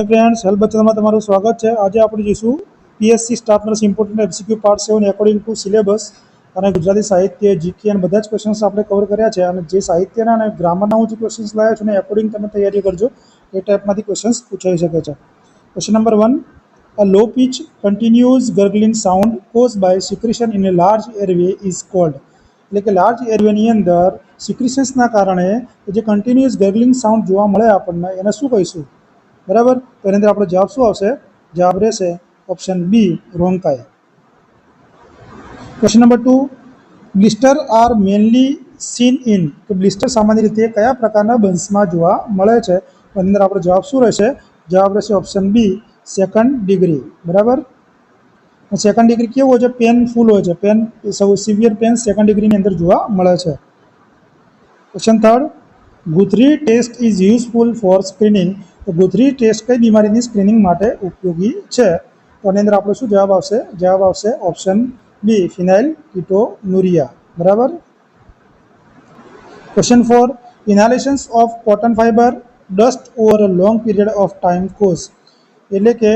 Hi friends help બચતમાં તમારું સ્વાગત છે. આજે આપણે જોઈશું PSC staff nurse important MCQ part seven according to syllabus અને ગુજરાતી સાહિત્ય જીકે અને બધા જ ક્વેશ્ચન્સ આપણે કવર કર્યા છે. અને જે સાહિત્યના અને ગ્રામરના હું જે ક્વેશ્ચન્સ લાવ્યો છું ને એકોર્ડિંગ તમે તૈયારી કરજો, એ ટાઈપમાંથી ક્વેશ્ચન્સ પૂછાઈ શકે છે. Question number one a low pitch continuous gurgling sound cause by secretion in a large airway is called એટલે કે લાર્જ એરવેની અંદર સિક્રિશન્સના કારણે જે કન્ટિન્યુઅસ ગર્ગલિંગ સાઉન્ડ જોવા મળે આપણને, એને શું કહીશું? બરાબર? તો એની અંદર આપણો જવાબ શું આવશે? જવાબ રહેશે option B rhonchi question number two blister are mainly seen in કે બ્લિસ્ટર સામાન્ય રીતે કયા પ્રકારના બંશમાં જોવા મળે છે? તો એની અંદર આપણો જવાબ શું રહેશે? જવાબ રહેશે ઓપ્શન બી સેકન્ડ ડિગ્રી બરાબર? સેકન્ડ ડિગ્રી કેવું હોય છે? પેનફુલ હોય છે. પેન સૌ સિવિયર પેન સેકન્ડ ડિગ્રીની અંદર જોવા મળે છે. Question third Guthrie test is useful for screening તો ગુથરી ટેસ્ટ કઈ બીમારીની સ્ક્રીનિંગ માટે ઉપયોગી છે? તો આની અંદર આપણો શું જવાબ આવશે? જવાબ આવશે ઓપ્શન બી ફિનાઇલ કિટોનુરિયા બરાબર? Question four inhalations of cotton fibre dust over a long period of time cause એટલે કે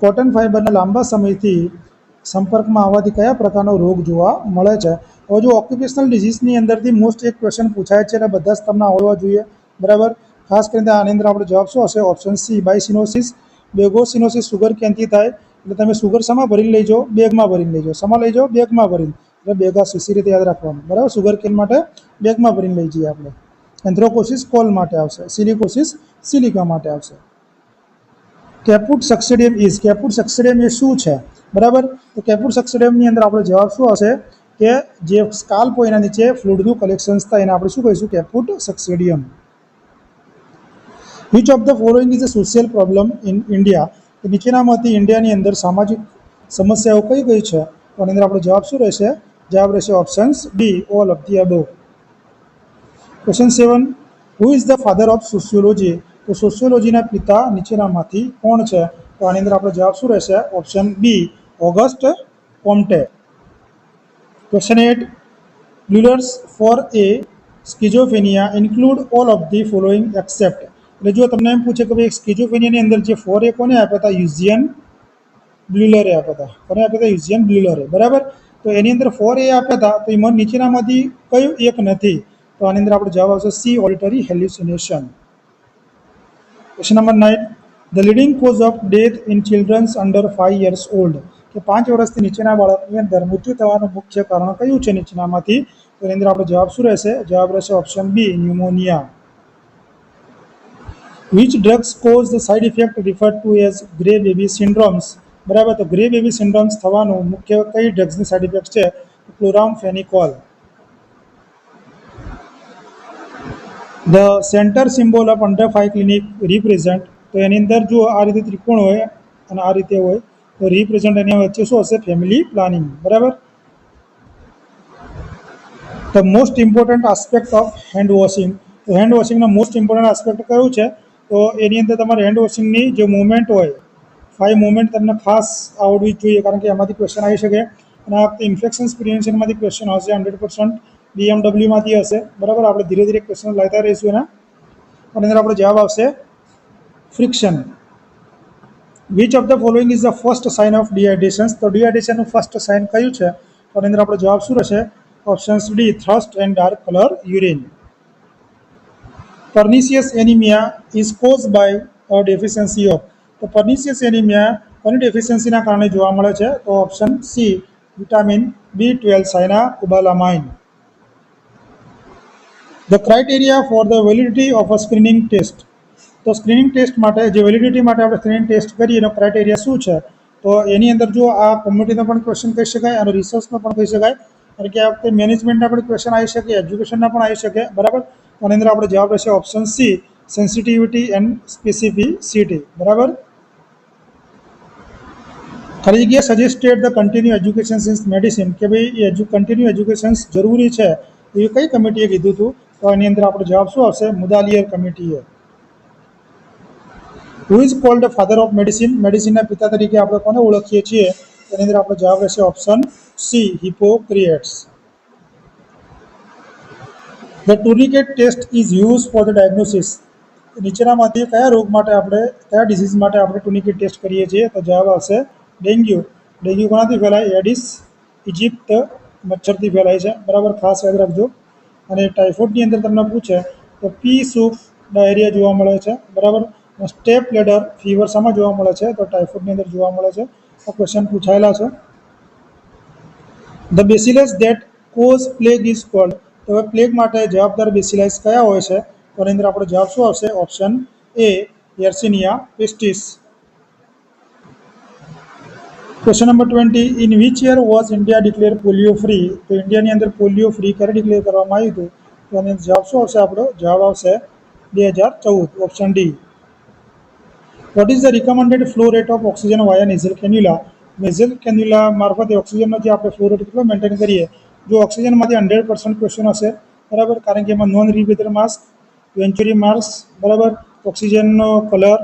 કોટન ફાઇબરના લાંબા સમયથી સંપર્કમાં આવવાથી કયા પ્રકારનો રોગ જોવા મળે છે? હવે જો ઓક્યુપેશનલ ડિઝીઝની અંદરથી મોસ્ટ એક ક્વેશ્ચન પૂછાય છે એટલે બધા જ તમને આવડવા જોઈએ. બરાબર? ખાસ કરીને આની અંદર આપણો જવાબ શું હશે option C byssinosis bagassosis sugar ક્યાંથી થાય એટલે તમે સુગર શામાં ભરીને લઈ જાઓ બેગમાં ભરીને લઈ જાઓ શામાં લઈ જાઓ બેગમાં ભરીને એટલે બેગા સીસી રીતે યાદ રાખવાનું બરાબર સુગર કેન માટે બેગમાં ભરીને લઈ જઈએ આપણે એન્થ્રોકોસિસ કોલ માટે આવશે સિલિકોસિસ સિલિકા માટે આવશે કેપુટ સક્સેડિયમ ઇઝ કેપુટ સક્સેડિયમ એ શું છે બરાબર તો કેપુટ સક્સેડિયમની અંદર આપણો જવાબ શું હશે કે જે સ્કાલ્પ હોય એના નીચે ફ્લુડનું કલેક્શન્સ થાય એને આપણે શું કહીશું caput succedaneum which of the following is a social problem in India નીચેનામાંથી ઇન્ડિયાની અંદર સામાજિક સમસ્યાઓ કઈ કઈ છે? તો આની અંદર આપણો જવાબ શું રહેશે? જવાબ રહેશે options D all of the above question seven who is the father of sociology તો સોશિયોલોજીના પિતા નીચેનામાંથી કોણ છે? તો આની અંદર આપણો જવાબ શું રહેશે? Option B August Comte question eight Bleuler's four A schizophrenia include all of the following except? એટલે જો તમને એમ પૂછે કે ભાઈ સ્કિઝોફેનિયાની અંદર જે ફોર એ કોને આપ્યા હતા? યુઝિયન બ્લ્યુલરે આપ્યા હતા. કોને આપ્યા હતા? યુઝિયન બ્લ્યુલરે બરાબર? તો એની અંદર ફોર એ આપ્યા હતા. તો એમાં નીચેનામાંથી કયું એક નથી? તો આની અંદર આપણો જવાબ આવશે C auditory hallucination question number nine the leading cause of death in childrens under five years old કે પાંચ વર્ષથી નીચેના બાળકની અંદર મૃત્યુ થવાનું મુખ્ય કારણ કયું છે નીચેનામાંથી? તો એની અંદર આપણો જવાબ શું રહેશે? જવાબ રહેશે option B pneumonia which drugs cause the side effect refer to as grey baby syndromes બરાબર, તો ગ્રે બેબી સિન્ડ્રોમ્સ થવાનું મુખ્ય કઈ ડ્રગ્સની સાઇડ ઇફેક્ટ છે? Chloramphenicol the centre symbol of under five clinic represent તો એની અંદર જો આ રીતે ત્રિકોણ હોય અને આ રીતે હોય, તો રિપ્રેઝન્ટ એની વચ્ચે શું હશે? ફેમિલી પ્લાનિંગ બરાબર? The most important aspect of hand washing તો હેન્ડ વોશિંગના મોસ્ટ ઇમ્પોર્ટન્ટ આસ્પેક્ટ કયું છે? તો એની અંદર તમારે હેન્ડ વોશિંગની જે મુવમેન્ટ હોય ફાઈવ મુવમેન્ટ તમને ખાસ આવડવી જોઈએ, કારણ કે એમાંથી ક્વેશ્ચન આવી શકે. અને આ ઇન્ફેક્શન્સ પ્રિવેન્શનમાંથી ક્વેશ્ચન હશે હંડ્રેડ પર્સન્ટ બીએમડબ્લ્યુમાંથી હશે. બરાબર? આપણે ધીરે ધીરે ક્વેશ્ચન લાવતા રહીશું એના. અને અંદર આપણો જવાબ આવશે friction which of the following is the first sign of dehydrations તો ડિહાઇડ્રેશનનું ફર્સ્ટ સાઇન કયું છે? એની અંદર આપણો જવાબ શું રહેશે? Options D thirst and dark colour urine pernicious anemia is caused by a deficiency of તો pernicious anemia કોની ડેફિશિયન્સીના કારણે જોવા મળે છે તો option C vitamin B twelve cyanocobalamin the criteria for the validity of a screening test તો screening test માટે જે વેલિડિટી માટે આપણે સ્ક્રીનિંગ ટેસ્ટ કરીએ એનો ક્રાઇટેરિયા શું છે તો એની અંદર જો આ કોમ્યુનિટીનો પણ ક્વેશ્ચન કહી શકાય અને રિસર્ચનો પણ કહી શકાય કારણ કે આ વખતે મેનેજમેન્ટના પણ ક્વેશ્ચન આવી શકે એજ્યુકેશનના પણ આવી શકે બરાબર આની અંદર આપણો જવાબ રહેશે option C sensitivity and specificity બરાબર? ખાલી જગ્યા suggested the continue education since medicine કે ભાઈ એજ્યુ કન્ટિન્યુ એજ્યુકેશન જરૂરી છે એવી કઈ કમિટીએ કીધું હતું? તો એની અંદર આપણો જવાબ શું આવશે? Mudaliar કમિટીએ. Who is called father of medicine મેડિસિનના પિતા તરીકે આપણે કોને ઓળખીએ છીએ? એની અંદર આપણો જવાબ રહેશે option C Hippocrates The tourniquet test is use for the diagnosis નીચેનામાંથી કયા રોગ માટે આપણે, કયા ડિસીઝ માટે આપણે ટુનિકેટ ટેસ્ટ કરીએ છીએ? તો જવાબ આવશે ડેન્ગ્યુ. ડેન્ગ્યુ કોનાથી ફેલાય? એડિસ, ઇજિપ્ત, મચ્છરથી ફેલાય છે. બરાબર, ખાસ યાદ રાખજો. અને ટાઇફોઇડની અંદર તમને પૂછે, તો પી સૂફ ડાયરિયા જોવા મળે છે. બરાબર? સ્ટેપ લેડર ફીવર શામાં જોવા મળે છે. તો ટાઇફોઇડની અંદર જોવા મળે છે. આ ક્વેશ્ચન પૂછાયેલા છે. The bacillus that cause plague is called હવે પ્લેગ માટે જવાબદાર બેસિલાઇસ કયા હોય છે? તો અંદર આપણો જવાબ શું આવશે? Option A Yersinia pestis question number twenty in which year was India declare polio free તો ઇન્ડિયાની અંદર પોલિયો ફ્રી ક્યારે ડિક્લેર કરવામાં આવ્યું હતું? તો એની જવાબ શું આવશે? આપણો જવાબ આવશે બે હજાર ચૌદ. Option D what is the recommended flow rate of oxygen via nasal cannula nasal cannula મારફતે ઓક્સિજનનો જે આપણે ફ્લો રેટ કેટલો મેન્ટેન કરીએ? જો ઓક્સિજનમાંથી હંડ્રેડ પર્સન્ટ ક્વેશ્ચન હશે, બરાબર? કારણ કે એમાં non rebreather mask venturi masks બરાબર? ઓક્સિજનનો કલર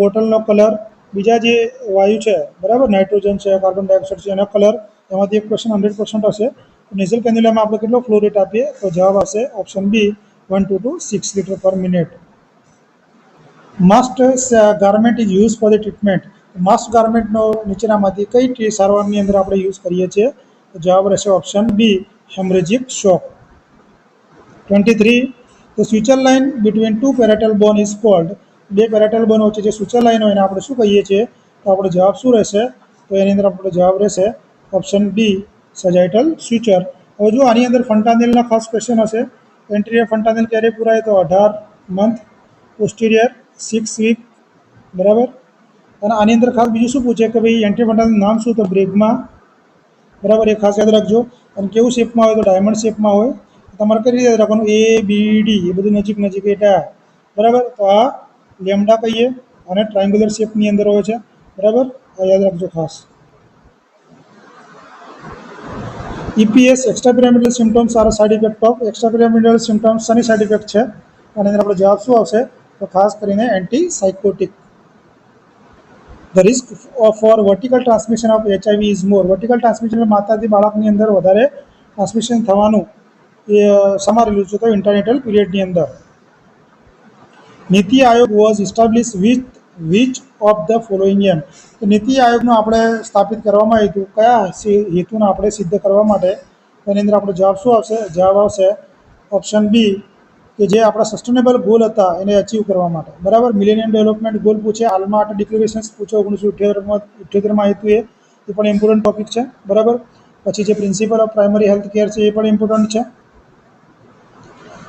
બોટલનો કલર બીજા જે વાયુ છે, બરાબર? નાઇટ્રોજન છે કાર્બન ડાયોક્સાઇડ છે, એનો કલર એમાંથી એક ક્વેશ્ચન હંડ્રેડ પર્સન્ટ હશે. નેઝલ કેન્દ્યુલામાં આપણે કેટલો ફ્લો રેટ આપીએ? તો જવાબ આવશે option B one two two six litre per minute mast garment is use for the treatment mast ગાર્મેન્ટનો નીચેનામાંથી કઈ સારવારની અંદર આપણે યુઝ કરીએ છીએ? જવાબ રહેશે option B haemorrhagic shock. Twenty three the suture line between two parietal bone is called બે પેરેટલ બોન વચ્ચે જે સ્વિચર લાઇન હોય એને આપણે શું કહીએ છીએ? તો આપણો જવાબ શું રહેશે? તો એની અંદર આપણો જવાબ રહેશે ઓપ્શન બી સજાઇટલ સ્વિચર હવે જો આની અંદર ફંટાનેલના ખાસ ક્વેશ્ચન હશે એન્ટ્રીયર ફંટાનેલ ક્યારે પૂરાય? તો અઢાર મંથ પોસ્ટિરિયર સિક્સ વીક બરાબર? અને આની અંદર ખાસ બીજું શું પૂછે? કે ભાઈ એન્ટ્રી ફંટાનેલ નામ શું? તો બ્રેકમાં બરાબર, એ ખાસ યાદ રાખજો. અને કેવું શેપમાં હોય તો ડાયમંડ શેપમાં હોય તમારે કઈ રીતે રાખવાનું? એ બી ડી એ બધું નજીક નજીક એટા બરાબર? તો આ લેમડા કહીએ, અને ટ્રાયંગ્યુલર શેપની અંદર હોય છે. બરાબર? આ યાદ રાખજો ખાસ. EPS extra pyramidal symptoms are side effect of extra pyramidal symptoms Shani side effect છે. અને અંદર આપણો જવાબ શું આવશે? તો ખાસ કરીને anti psychotic the risk for vertical transmission of HIV is more vertical transmission માતાથી બાળકની અંદર વધારે ટ્રાન્સમિશન થવાનું એ સમારેલું છે તો ઇન્ટરનેટલ પીરિયડની અંદર. NITI Aayog was establish with which of the following aim તો નીતિ આયોગનું આપણે સ્થાપિત કરવામાં આવ્યું હતું. કયા હેતુને આપણે સિદ્ધ કરવા માટે એની અંદર આપણો જવાબ શું આવશે? જવાબ આવશે ઓપ્શન બી કે જે આપણા સસ્ટેનેબલ ગોલ હતા એને અચીવ કરવા માટે. બરાબર? મિલેનિયમ ડેવલપમેન્ટ ગોલ પૂછે, હાલમાં આટલા ડિક્લેરેશન્સ પૂછો, ઓગણીસો અઠ્યોતેરમાં અઠ્યોતેરમાં એ એ પણ ઇમ્પોર્ટન્ટ ટોપિક છે. બરાબર? પછી જે principle of primary health care છે, એ પણ ઇમ્પોર્ટન્ટ છે.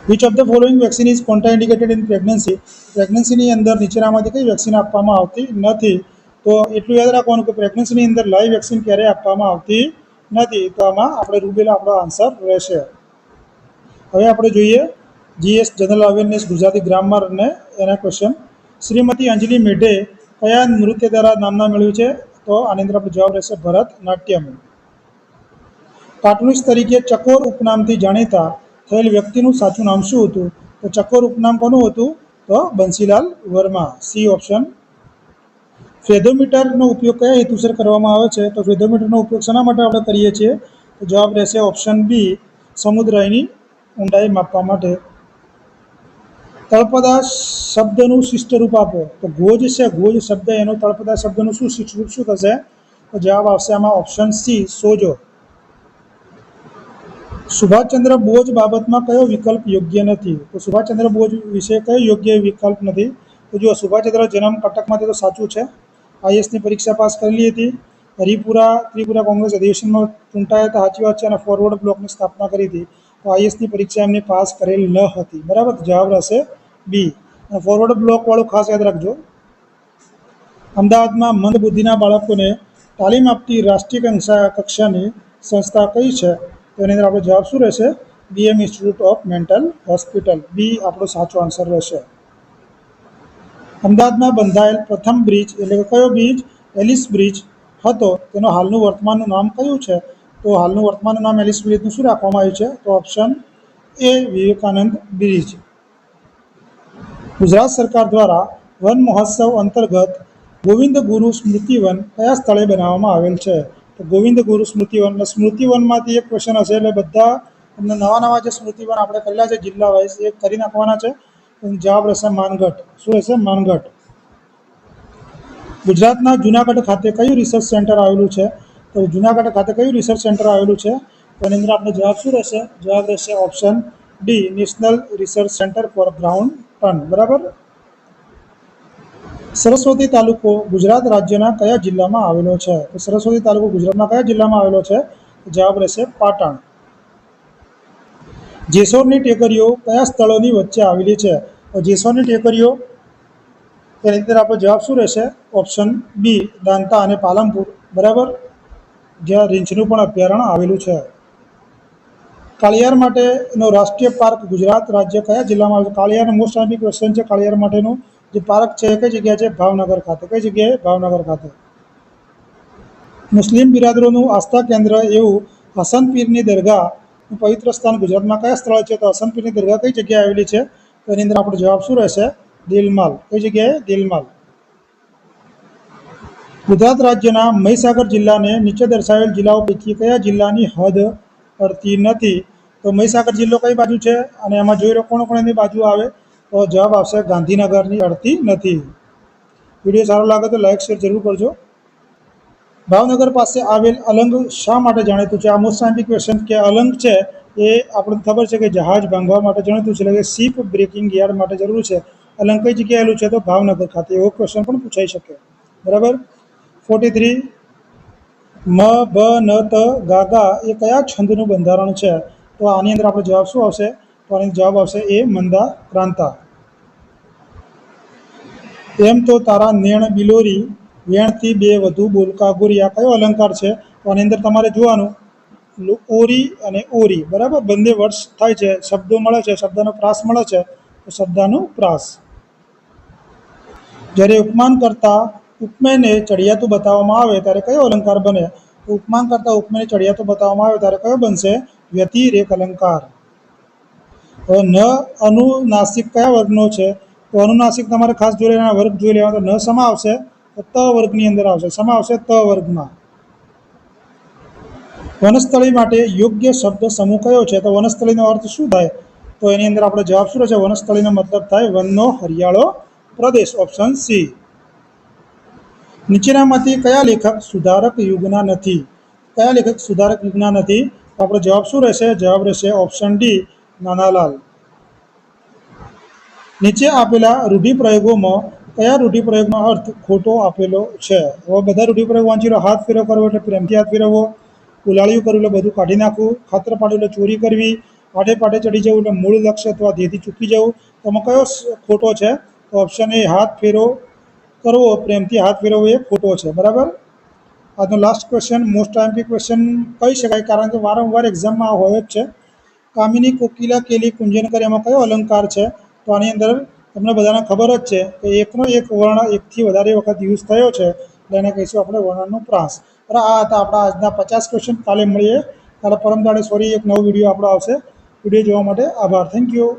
Which of the following vaccine is contraindicated in pregnancy પ્રેગ્નન્સીની અંદર નીચેનામાંથી કઈ વેક્સિન આપવામાં આવતી નથી? તો એટલું યાદ રાખવાનું કે પ્રેગ્નન્સીની અંદર લાઈવ વેક્સિન ક્યારેય આપવામાં આવતી નથી. તો આમાં આપણે રૂબેલા આપણો આન્સર રહેશે. હવે આપણે જોઈએ GS general awareness Gujarati grammar અને એના ક્વેશ્ચન શ્રીમતી અંજલિ મેઢે કયા નૃત્ય દ્વારા નામના મેળવ્યું છે? તો આની અંદર આપણો જવાબ રહેશે ભરત નાટ્યમ. કાર્ટૂનિસ્ટ તરીકે ચકોર ઉપનામથી જાણીતા થયેલ વ્યક્તિનું સાચું નામ શું હતું? તો ચકોર ઉપનામ કોનું હતું? તો બંસીલાલ વર્મા. સી ઓપ્શન ફેદોમીટરનો ઉપયોગ કયા હેતુસર કરવામાં આવે છે? તો ફેદોમીટરનો ઉપયોગ શેના માટે આપણે કરીએ છીએ? તો જવાબ રહેશે ઓપ્શન બી સમુદ્રની ઊંડાઈ માપવા માટે. તળપદા શબ્દનું શિષ્ટ રૂપ આપો. તો ગોજ છે, ગોજ શબ્દ, એનો તળપદા શબ્દનું શું શિષ્ટ રૂપ શું થશે? તો જવાબ આવશે આમાં ઓપ્શન સી સોજો. સુભાષચંદ્ર બોઝ બાબતમાં કયો વિકલ્પ યોગ્ય નથી? તો સુભાષચંદ્ર બોઝ વિશે કયો યોગ્ય વિકલ્પ નથી? તો જો સુભાષચંદ્ર જન્મ કટકમાંથી તો સાચું છે. આઈએસની પરીક્ષા પાસ કરેલી હતી. હરિપુરા, ત્રિપુરા કોંગ્રેસ અધિવેશનમાં ચૂંટાયા હતા. સાચી વાત છે, અને ફોરવર્ડ બ્લોકની સ્થાપના કરી હતી. આઈએસની પરીક્ષા એમને પાસ કરેલ ન હતી. બરાબર? જવાબ રહેશે બી અને ફોરવર્ડ બ્લોકવાળું ખાસ યાદ રાખજો. અમદાવાદમાં મંદબુદ્ધિના બાળકોને તાલીમ આપતી રાષ્ટ્રીય કક્ષા કક્ષાની સંસ્થા કઈ છે? તો એની અંદર આપણો જવાબ શું રહેશે? BM institute of mental hospital B આપણો સાચો આન્સર રહેશે. અમદાવાદમાં બંધાયેલ પ્રથમ બ્રિજ એટલે કે કયો બ્રિજ એલિસ બ્રિજ હતો. તેનો હાલનું વર્તમાનનું નામ કયું છે? તો હાલનું વર્તમાનનું નામ એલિસ બ્રિજનું શું રાખવામાં આવ્યું છે? તો option A Vivekananda bridge. Gujarat સરકાર દ્વારા વન મહોત્સવ અંતર્ગત ગોવિંદ ગુરુ સ્મૃતિવન કયા સ્થળે બનાવવામાં આવેલ છે? તો ગોવિંદ ગુરુ સ્મૃતિવન એટલે સ્મૃતિવનમાંથી એક ક્વેશ્ચન હશે એટલે બધા તમને નવા નવા જે સ્મૃતિવન આપણે કરેલા છે જિલ્લા વાઇઝ એ કરી નાખવાના છે. જવાબ રહેશે માનગઢ. શું રહેશે? માનગઢ. ગુજરાતના જુનાગઢ ખાતે કયું રિસર્ચ સેન્ટર આવેલું છે? તો જુનાગઢ ખાતે કયું રિસર્ચ સેન્ટર આવેલું છે? તો એની અંદર આપણો જવાબ શું રહેશે? જવાબ રહેશે option D national research centre for groundnut બરાબર? સરસ્વતી તાલુકો ગુજરાત રાજ્યના કયા જિલ્લામાં આવેલો છે? તો સરસ્વતી તાલુકો ગુજરાતના કયા જિલ્લામાં આવેલો છે? જવાબ રહેશે પાટણ. જેસોરની ટેકરીઓ કયા સ્થળોની વચ્ચે આવેલી છે? તો જેસોરની ટેકરીઓ તેની અંદર આપણો જવાબ શું રહેશે? ઓપ્શન બી દાંતા અને પાલનપુર. બરાબર? જ્યાં રીંછનું પણ અભયારણ્ય આવેલું છે. કાળિયાર માટેનો રાષ્ટ્રીય પાર્ક ગુજરાત રાજ્ય કયા જિલ્લામાં આવે છે? કાળિયાર મોસ્ટ આઈમ્પી ક્વેશ્ચન છે, કાળિયાર માટેનું જે પાર્ક છે, એ કઈ જગ્યાએ છે? ભાવનગર ખાતે. કઈ જગ્યાએ? ભાવનગર ખાતે. મુસ્લિમ બિરાદરોનું આસ્થા કેન્દ્ર એવું હસન પીરની દરગાહનું પવિત્ર સ્થાન ગુજરાતમાં કયા સ્થળ છે? તો હસન પીરની દરગાહ કઈ જગ્યાએ આવેલી છે? તો એની અંદર આપણો જવાબ શું રહેશે? દિલમાલ. કઈ જગ્યાએ? દિલમાલ. ગુજરાત રાજ્યના મહીસાગર જિલ્લાને નીચે દર્શાવેલ જિલ્લાઓ પૈકી કયા જિલ્લાની હદ પડતી નથી? તો મહીસાગર જિલ્લો કઈ બાજુ છે? અને એમાં જોઈ લો કોણ કોણ એની બાજુ આવે? તો જવાબ આવશે ગાંધીનગરની અડતી નથી. વીડિયો સારો લાગે તો લાઈક, શેર જરૂર કરજો. ભાવનગર પાસે આવેલ અલંગ શા માટે જાણીતું છે? આ મોસ્ટ સાયન્ટિક ક્વેશ્ચન કે અલંગ છે એ આપણને ખબર છે કે જહાજ ભાંગવા માટે જાણીતું છે, એટલે કે શીપ બ્રેકિંગ યાર્ડ માટે જરૂર છે. અલંગ કઈ જગ્યાએ છે? તો ભાવનગર ખાતે. એવો ક્વેશ્ચન પણ પૂછાઈ શકે. બરાબર? ફોર્ટી થ્રી મ, બ, ન, ત, ગા ગા એ કયા છંદનું બંધારણ છે? તો આની અંદર આપણો જવાબ શું આવશે? તો આની જવાબ આવશે એ મંદા ક્રાંતા એમ તો તારા નેણ બિલોરી, વેણથી બે વધુ બોલકા ગોરી, આ કયો અલંકાર છે? તો આની અંદર તમારે જોવાનું ઓરી અને ઓરી, બરાબર? બંને વર્ષ થાય છે, શબ્દો મળે છે, શબ્દનો પ્રાસ મળે છે, તો શબ્દનો પ્રાસ. જ્યારે ઉપમાન કરતા ઉપમેયને ચડિયાતું બતાવવામાં આવે ત્યારે કયો અલંકાર બને? ઉપમાન કરતાં ઉપમેયને ચડિયાતું બતાવવામાં આવે ત્યારે કયો બનશે? વ્યતિરેક અલંકાર. હવે ન અનુનાસિક કયા વર્ગનો છે? તો અનુનાસિક તમારે ખાસ જોઈ લેવાના, વર્ગ જોઈ લેવાનો ન સમા આવશે, તો ત વર્ગની અંદર આવશે. સમા આવશે ત વર્ગમાં. વનસ્થળી માટે યોગ્ય શબ્દ સમૂહ કયો છે? તો વનસ્થળીનો અર્થ શું થાય? તો એની અંદર આપણે જવાબ શું રહેશે? વનસ્થળીનો મતલબ થાય વનનો હરિયાળો પ્રદેશ ઓપ્શન સી નીચેનામાંથી કયા લેખક સુધારક યુગના નથી? કયા લેખક સુધારક યુગના નથી? આપણો જવાબ શું રહેશે? જવાબ રહેશે ઓપ્શન ડી નાનાલાલ. નીચે આપેલા રૂઢિપ્રયોગોમાં કયા રૂઢિપ્રયોગનો અર્થ ખોટો આપેલો છે? હવે બધા રૂઢિપ્રયોગ વાંચી લો. હાથ ફેરો કરવો એટલે પ્રેમથી હાથ ફેરવવો ઉલાળ્યું કરવું એટલે બધું કાઢી નાખવું. ખાતર પાડ્યું એટલે ચોરી કરવી. પાટે પાટે ચડી જવું એટલે મૂળ લક્ષ્ય અથવા ધ્યેયથી ચૂકી જવું. તો કયો ખોટો છે? તો ઓપ્શન એ હાથ ફેરો કરવો પ્રેમથી હાથ ફેરવવો એ ખોટો છે, બરાબર? આજનો last question most IMP question કહી શકાય કારણ કે વારંવાર એક્ઝામમાં આ હોય જ છે. કામિની કોકિલા કેલી કુંજનકર એમાં કયો અલંકાર છે? તો આની અંદર તમને બધાને ખબર જ છે કે એકનો એક વર્ણ એકથી વધારે વખત યુઝ થયો છે. એટલે એને કહીશું આપણે વર્ણનનો પ્રાસ બરાબર, આ હતા આપણા આજના પચાસ ક્વેશ્ચન કાલે મળીએ. કાલે પરમ દાડે સોરી એક નવો વીડિયો આપણો આવશે. વીડિયો જોવા માટે આભાર. Thank you